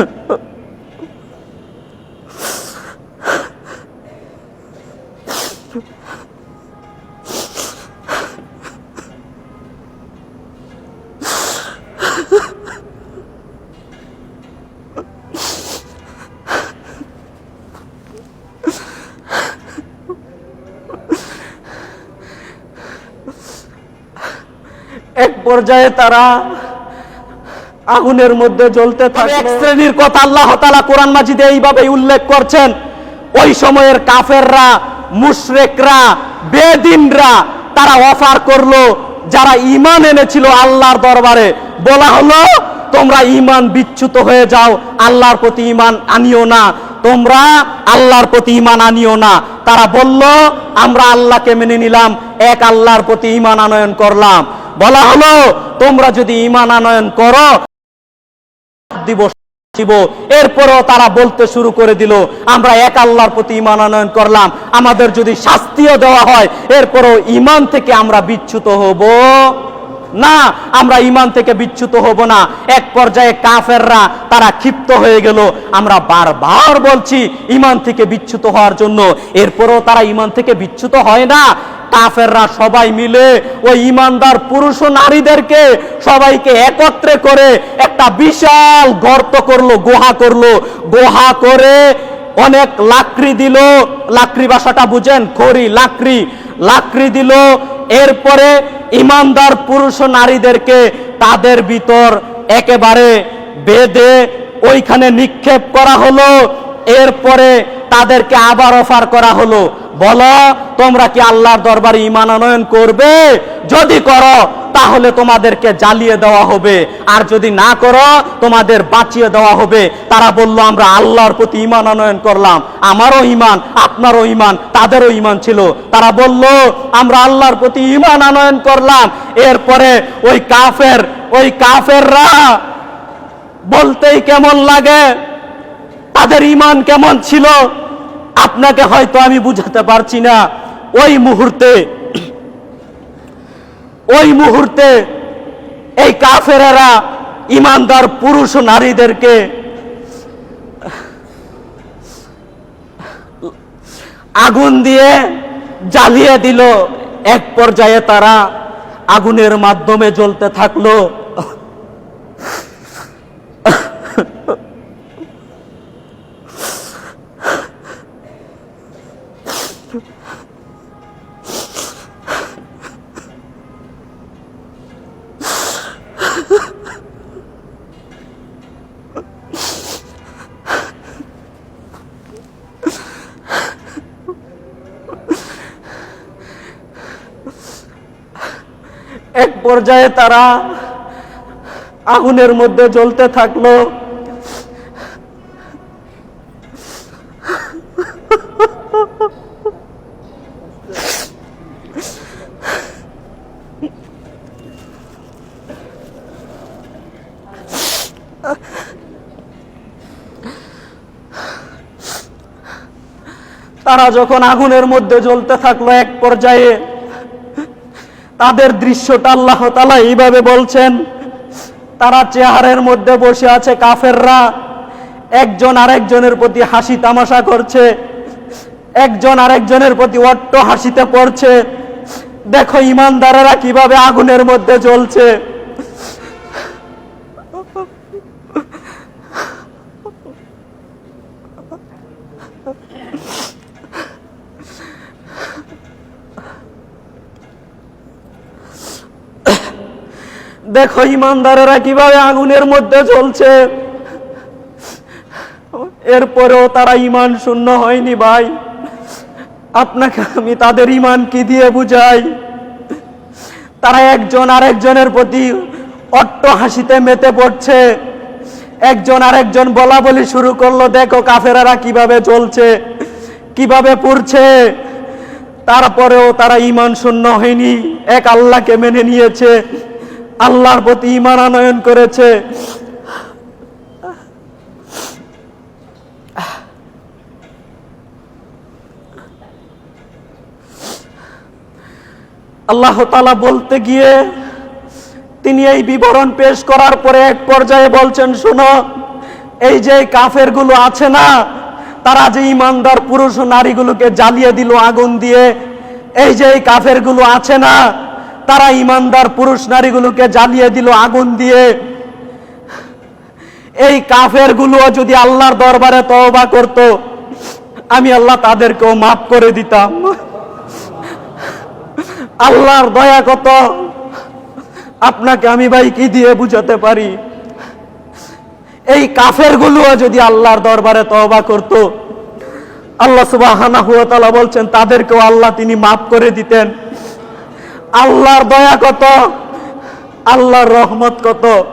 এক পর্যায়ে তারা আগুনের মধ্যে জ্বলতে থাকে এক শ্রেণির কথা আল্লাহ তাআলা কোরআন মাজিদে এইভাবে উল্লেখ করছেন ওই সময়ের কাফেররা মুশরেকরা বেদিনরা তারা অফার করল যারা ঈমান এনেছিল আল্লাহর দরবারে। বলা হলো তোমরা ঈমান বিচ্যুত হয়ে যাও আল্লাহর প্রতি ঈমান আনিও না। তোমরা আল্লাহর প্রতি ঈমান আনিও না। তারা বলল আমরা আল্লাহকে মেনে নিলাম এক আল্লাহর প্রতি ঈমান আনয়ন করলাম। বলা হলো তোমরা যদি ঈমান আনয়ন করো দিব দিব এরপরও তারা বলতে শুরু করে দিল, আমরা এক আল্লাহর প্রতি ইমান আনয়ন করলাম। আমাদের যদি শাস্তিও দেওয়া হয়, এরপরও ইমান থেকে আমরা বিচ্যুত হব। না, আমরা ইমান থেকে বিচ্যুত হব না। এক পর্যায়ে কাফেররা তারা ক্ষিপ্ত হয়ে গেল। আমরা বারবার বলছি ইমান থেকে বিচ্যুত হওয়ার জন্য। এরপরও তারা ইমান থেকে বিচ্যুত হয় না। কাফেররা সবাই মিলে ওই ইমানদার পুরুষ ও নারীদেরকে সবাইকে একত্রে করে একটা বিশাল গর্ত করল, গুহা করল। গোহা করে অনেক লাকড়ি দিল। লাকড়ি ভাষাটা বুঝেন? খড়ি, লাকড়ি। লাকড়ি দিল। এরপরে ইমানদার পুরুষ ও নারীদেরকে তাদের ভিতর একেবারে বেঁধে ওইখানে নিক্ষেপ করা হলো। এরপরে তাদেরকে আবার অফার করা হলো। বলো, তোমরা কি আল্লাহর দরবারে ইমান আনয়ন করবে? যদি করো, তাহলে তোমাদেরকে জ্বালিয়ে দেওয়া হবে। আর যদি না করো, তোমাদের বাঁচিয়ে দেওয়া হবে। তারা বলল, আমরা আল্লাহর প্রতি ইমান আনয়ন করলাম। আমারও ইমান আপনারও ইমান তাদেরও ইমান ছিল। তারা বলল, আমরা আল্লাহর প্রতি ইমান আনয়ন করলাম। এরপরে ওই কাফের, ওই কাফেররা বলতেই কেমন লাগে? তাদের ইমান কেমন ছিল? আপনাকে হয়তো আমি বুঝাতে পারছি না। ওই মুহূর্তে ওই মুহূর্তে এই কাফেরেরা ইমানদার পুরুষ নারীদেরকে আগুন দিয়ে জ্বালিয়ে দিল। এক পর্যায়ে তারা আগুনের মাধ্যমে জ্বলতে থাকল। এক পর্যায়ে তারা আগুনের মধ্যে জ্বলতে থাকল। তারা যখন আগুনের মধ্যে জ্বলতে থাকল, এক পর্যায়ে তাদের দৃশ্যটা আল্লাহ তালা এইভাবে বলছেন, তারা চেহারের মধ্যে বসে আছে কাফেররা, একজন আরেকজনের প্রতি হাসি তামাশা করছে, একজন আরেকজনের প্রতি অট্ট হাসিতে পড়ছে। দেখো ইমানদারেরা কীভাবে আগুনের মধ্যে জ্বলছে। দেখো ইমানদারেরা কীভাবে আগুনের মধ্যে জ্বলছে। এরপরেও তারা ইমান শূন্য হয়নি ভাই। আপনাকে আমি তাদের ইমান কি দিয়ে বুঝাই? তারা একজন আরেকজনের প্রতি অট্ট হাসিতে মেতে পড়ছে। একজন আরেকজন বলা বলি শুরু করল, দেখো কাফেরারা কীভাবে চলছে কীভাবে পড়ছে। তারপরেও তারা ইমান শূন্য হয়নি। এক আল্লাহকে মেনে নিয়েছে। আল্লাহর প্রতি ইমান আনয়ন করেছে। আল্লাহ তালা বলতে গিয়ে তিনি এই বিবরণ পেশ করার পরে এক পর্যায়ে বলছেন, শোনো, এই যে কাফেরগুলো আছে না, তারা যে ইমানদার পুরুষ ও নারীগুলোকে জ্বালিয়ে দিল আগুন দিয়ে, এই যে এই কাফেরগুলো আছে না তারা ইমানদার পুরুষ নারীগুলোকে জ্বালিয়ে দিল আগুন দিয়ে। এই কাফেরগুলো যদি আল্লাহর দরবারে তওবা করত, আমি আল্লাহ তাদেরকেও মাফ করে দিতাম। আল্লাহর দয়া কত? আপনাকে আমি ভাই কি দিয়ে বুঝাতে পারি? এই কাফেরগুলো যদি আল্লাহর দরবারে তওবা করত, আল্লাহ তাআলা বলছেন, তাদেরকেও আল্লাহ তিনি মাফ করে দিতেন। আল্লাহর দয়া কত? আল্লাহর রহমত কত?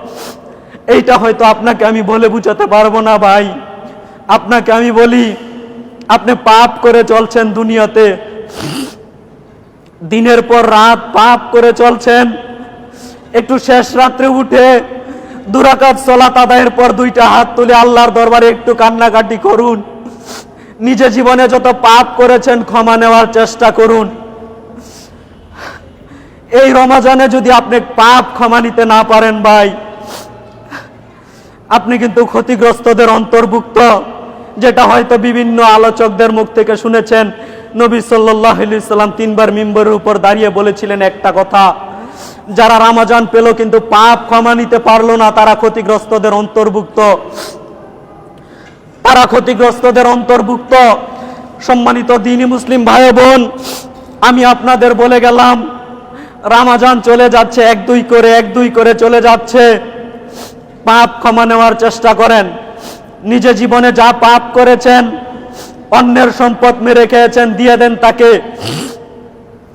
এইটা হয়তো আপনাকে আমি বলে বুঝাতে পারব না ভাই। আপনাকে আমি বলি, আপনি পাপ করে চলছেন দুনিয়াতে। দিনের পর রাত পাপ করে চলছেন। একটু শেষ রাত্রে উঠে দুরাকাত সলাত আদায়ের পর দুইটা হাত তুলে আল্লাহর দরবারে একটু কান্নাকাটি করুন। নিজে জীবনে যত পাপ করেছেন ক্ষমা নেওয়ার চেষ্টা করুন। এই রমাজানে যদি আপনি পাপ ক্ষমা নিতে না পারেন ভাই, আপনি কিন্তু ক্ষতিগ্রস্তদের অন্তর্ভুক্ত, যেটা হয়তো বিভিন্ন আলোচকদের মুখ থেকে শুনেছেন। নবী সাল্লাম তিনবার মিম্বরের উপর দাঁড়িয়ে বলেছিলেন একটা কথা, যারা রামাজান পেল কিন্তু পাপ ক্ষমা নিতে পারল না, তারা ক্ষতিগ্রস্তদের অন্তর্ভুক্ত। তারা ক্ষতিগ্রস্তদের অন্তর্ভুক্ত। সম্মানিত দিনী মুসলিম ভাই বোন, আমি আপনাদের বলে গেলাম রামাজান চলে যাচ্ছে, এক দুই করে, এক দুই করে চলে যাচ্ছে। পাপ ক্ষমা নেওয়ার চেষ্টা করেন। নিজে জীবনে যা পাপ করেছেন, অন্যের সম্পদ মেরে খেয়েছেন, দিয়ে দেন তাকে।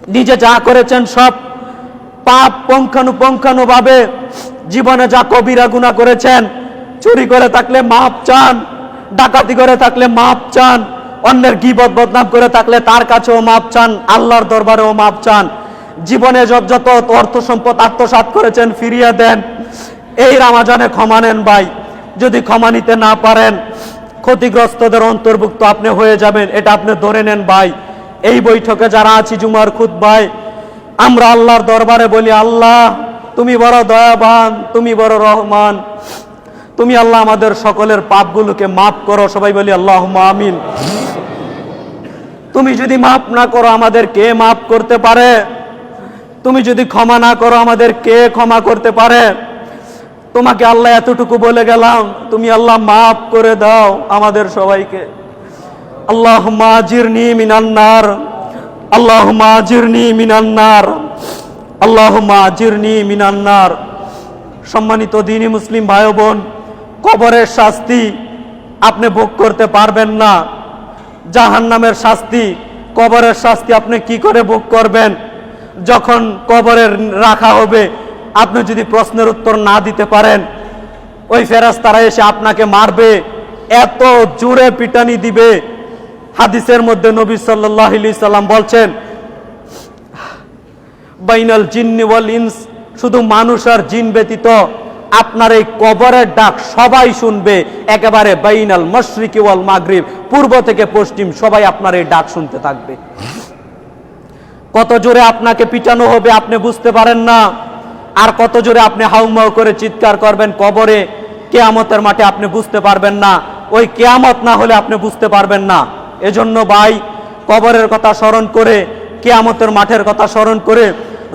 নিজে যা করেছেন সব পাপ পঙ্খানুপঙ্খানু ভাবে জীবনে যা কবিরা গুণা করেছেন, চুরি করে থাকলে মাপ চান, ডাকাতি করে থাকলে মাপ চান, অন্যের গিবত বদনাম করে থাকলে তার কাছেও মাপ চান, আল্লাহর দরবারেও মাপ চান। জীবনে যত যত অর্থ সম্পদ আত্মসাৎ করেছেন, ফিরিয়ে দেন। এই রামাজানে ক্ষমা নেন ভাই। যদি ক্ষমা নিতে না পারেন, ক্ষতিগ্রস্তদের অন্তর্ভুক্ত আপনি হয়ে যাবেন, এটা আপনি ধরে নেন ভাই। এই বৈঠকে যারা আছি, জুমার খুদ ভাই আমরা আল্লাহর দরবারে বলি, আল্লাহ, তুমি বড় দয়াবান, তুমি বড় রহমান। তুমি আল্লাহ আমাদের সকলের পাপগুলোকে মাফ করো। সবাই বলি আল্লাহ আমিন। তুমি যদি মাফ না করো, আমাদের কে মাফ করতে পারে? তুমি যদি ক্ষমা না করো, আমাদের কে ক্ষমা করতে পারে? তোমাকে আল্লাহ এতটুকু বলে গেলাম, তুমি আল্লাহ মাফ করে দাও আমাদের সবাইকে। আল্লাহ মাজিরনি মিনান্নার আল্লাহ মাজিরনি মিনান্নার আল্লাহ মাজিরনি মিনান্নার সম্মানিত দিনী মুসলিম ভাই বোন কবরের শাস্তি আপনি ভোগ করতে পারবেন না। জাহান নামের শাস্তি, কবরের শাস্তি আপনি কি করে ভোগ করবেন? যখন কবরে রাখা হবে, আপনি যদি প্রশ্নের উত্তর না দিতে পারেন, ওই ফেরাস্তারা এসে আপনাকে মারবে, এত জোরে পিটানি দিবে। হাদিসের মধ্যে নবী সাল্লাহ সাল্লাম বলছেন, বাইনাল জিন্নি ওয়াল ইনস শুধু মানুষ আর জিন ব্যতীত আপনার এই কবরের ডাক সবাই শুনবে। একেবারে বাইনাল মশরিকি ওয়াল মাগরিব, পূর্ব থেকে পশ্চিম সবাই আপনার এই ডাক শুনতে থাকবে। কত জোরে আপনাকে পিটানো হবে আপনি বুঝতে পারেন না। আর কত জোরে আপনি হাউমাউ করে চিৎকার করবেন কবরে, কেয়ামতের মাঠে আপনি বুঝতে পারবেন না। ওই কেয়ামত না হলে আপনি বুঝতে পারবেন না। এজন্য ভাই, কবরের কথা স্মরণ করে, কেয়ামতের মাঠের কথা স্মরণ করে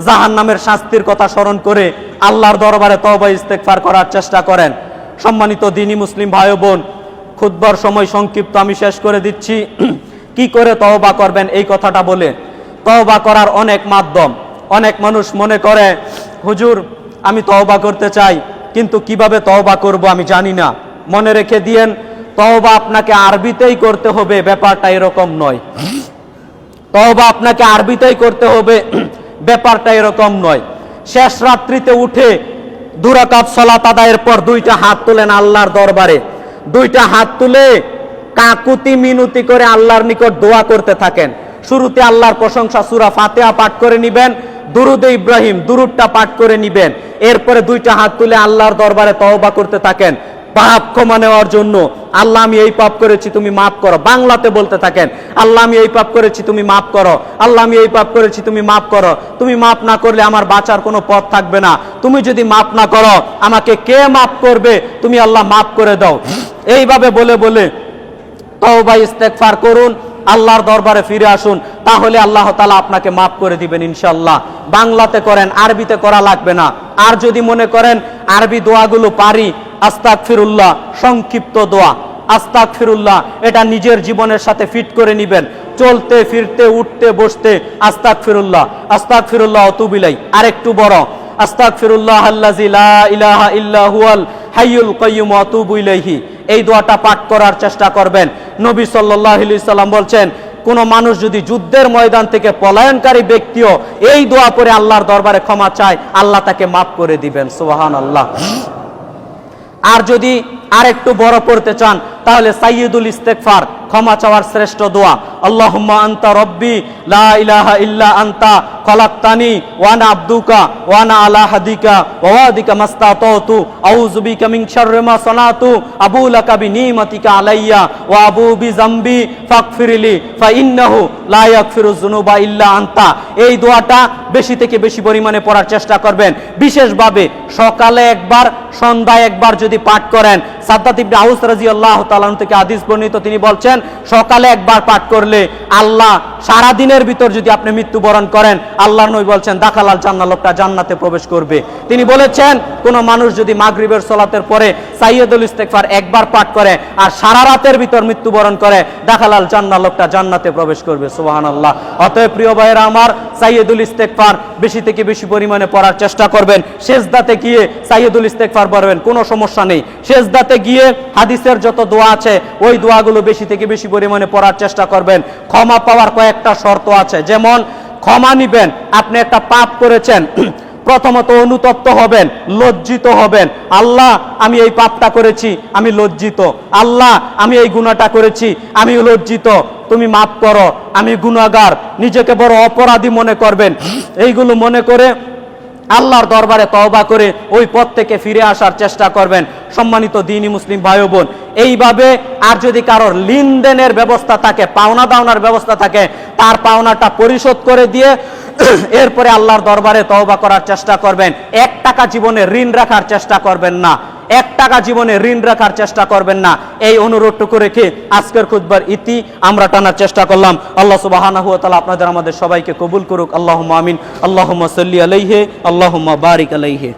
জাহান নামের শাস্তির কথা স্মরণ করে আল্লাহর দরবারে তবা ইস্তেকফার করার চেষ্টা করেন। সম্মানিত দিনী মুসলিম ভাই বোন খুদ্বার সময় সংক্ষিপ্ত আমি শেষ করে দিচ্ছি। কি করে তওবা করবেন এই কথাটা বলে তওবা করার অনেক মাধ্যম। অনেক মানুষ মনে করে, হুজুর, আমি তওবা করতে চাই, কিন্তু কীভাবে তওবা করব আমি জানি না। মনে রেখে দিয়েন, তওবা আপনাকে আরবিতেই করতে হবে, ব্যাপারটা এরকম নয়। তওবা আপনাকে আরবিতেই করতে হবে, ব্যাপারটা এরকম নয়। শেষ রাত্রিতে উঠে দুরাকাত সলাত আদায়ের পর দুইটা হাত তুলেন আল্লাহর দরবারে। দুইটা হাত তুলে কাকুতি মিনুতি করে আল্লাহর নিকট দোয়া করতে থাকেন। শুরুতে আল্লাহর প্রশংসা সুরা ফাতেহা পাঠ করে নিবেন, দুরুদে ইব্রাহিম দুরুদটা পাঠ করে নিবেন। এরপরে দুইটা হাত তুলে আল্লাহর দরবারে তওবা করতে থাকেন। পাপ ক্ষমা নেওয়ার জন্য, আল্লাহ আমি এই পাপ করেছি, তুমি মাফ করো। বাংলাতে বলতে থাকেন, আল্লাহ আমি এই পাপ করেছি, তুমি মাফ করো। আল্লাহ আমি এই পাপ করেছি, তুমি মাফ করো। তুমি মাফ না করলে আমার বাঁচার কোনো পথ থাকবে না। তুমি যদি মাফ না করো, আমাকে কে মাফ করবে? তুমি আল্লাহ মাফ করে দাও। এইভাবে বলে বলে তওবা ইস্তেগফার করুন। আল্লাহর দরবারে ফিরে আসুন, তাহলে আল্লাহ তালা আপনাকে মাফ করে দিবেন ইনশাল্লাহ বাংলাতে করেন, আরবিতে করা লাগবে না। আর যদি মনে করেন, আরবি দোয়াগুলো পারি আস্তাক ফিরুল্লাহ সংক্ষিপ্ত দোয়া। আস্তাক ফিরুল্লাহ এটা নিজের জীবনের সাথে ফিট করে নিবেন। চলতে, ফিরতে, উঠতে, বসতে আস্তাক ফিরুল্লাহ আস্তাক ফিরুল্লাহ অতুবিলাই আরেকটু বড় আস্তাক ফিরুল্লাহ আল্লাহ ইলাহা ইল্লা হুয়াল হাইয়ুল ওয়া ইলাইহি। এই দোয়াটা পাঠ করার চেষ্টা করবেন। নবী সাল্লাম বলছেন, কোন মানুষ যদি যুদ্ধের ময়দান থেকে পলায়নকারী ব্যক্তিও এই দোয়া পরে আল্লাহর দরবারে ক্ষমা চায়, আল্লাহ তাকে মাফ করে দিবেন। সোহান সুবহানাল্লাহ। আর যদি আরেকটু বড় করতে চান, তাহলে সাইয়দুল ইস্তেকফার ক্ষমা চাওয়ার শ্রেষ্ঠ দোয়া। আল্লাহুম্মা আনতা রব্বি, লা ইল্লা আনতা খলাকতানি, ওয়ানা আবদুকা, ওয়ানা আলা হাদিকা ওয়া ওয়াদিকা মাস্তাতাতু আউযু বিকা মিন শাররি মা সানাতু আবু লাকা বিনিমাতিকা আলাইয়া, ওয়া আবু বিজামবি ফাগফিরলি ফা ইন্নাহু লা ইয়াগফিরু যুনুবা ইল্লা আনতা। এই দোয়াটা বেশি থেকে বেশি পরিমাণে পড়ার চেষ্টা করবেন। বিশেষভাবে সকালে একবার, সন্ধ্যায় একবার যদি পাঠ করেন, সাদ্দাত ইবনে আউস রাদিয়াল্লাহু তাআলা থেকে হাদিস বর্ণিত, তিনি বলছেন, সকালে একবার পাঠ করলে আল্লাহ সারা দিনের ভিতর যদি আপনি মৃত্যুবরণ করেন আল্লাহর নবী বলছেন দাখালাল জান্নাত লোকটা জান্নাতে প্রবেশ করবে। তিনি বলেছেন, কোন মানুষ যদি মাগরিবের সলাতের পরে সাইয়্যিদুল ইস্তেগফার একবার পাঠ করে আর সারা রাতের ভিতর মৃত্যুবরণ করে দাখালাল জান্নাত লোকটা জান্নাতে প্রবেশ করবে। সুবহানাল্লাহ। অতএব প্রিয় ভাইয়েরা আমার, সাইয়্যিদুল ইস্তেগফার বেশি থেকে বেশি পরিমাণে পড়ার চেষ্টা করবেন। শেষদাতে গিয়ে সাইয়্যিদুল ইস্তেগফার পড়বেন, কোনো সমস্যা নেই। শেষদাতে গিয়ে হাদিসের যত দোয়া আছে, ওই দোয়াগুলো বেশি থেকে বেশি পরিমাণে পড়ার চেষ্টা করবেন। ক্ষমা পাওয়ার কয়েকটা শর্ত আছে। যেমন ক্ষমা নিবেন। আপনি একটা পাপ করেছেন। প্রথমত অনুতপ্ত হবেন, লজ্জিত হবেন। আল্লাহ, আমি এই পাপটা করেছি, আমি লজ্জিত। আল্লাহ, আমি এই গুণাটা করেছি আমি লজ্জিত। তুমি মাফ করো, আমি গুণাগার নিজেকে বড় অপরাধী মনে করবেন। এইগুলো মনে করে আল্লাহর দরবারে তওবা করে ওই পথ থেকে ফিরে আসার চেষ্টা করবেন। সম্মানিত দিনী মুসলিম ভাই বোন, এইভাবে আর যদি কারোর লেনদেনের ব্যবস্থা থাকে, পাওনা দাওনার ব্যবস্থা থাকে, তার পাওনাটা পরিশোধ করে দিয়ে এরপরে আল্লাহর দরবারে তওবা করার চেষ্টা করবেন। এক টাকা জীবনে ঋণ রাখার চেষ্টা করবেন না। এক টাকা জীবনে ঋণ রাখার চেষ্টা করবেন না। এই অনুরোধটুকু রেখে আজকের খুদ্বার ইতি আমরা টানার চেষ্টা করলাম। আল্লাহ সুবহানাহু হুয়া তালা আপনাদের আমাদের সবাইকে কবুল করুক। আল্লাহ আমিন। আল্লাহ সাল্লি আলাইহে আল্লাহ বারিক আলাইহি।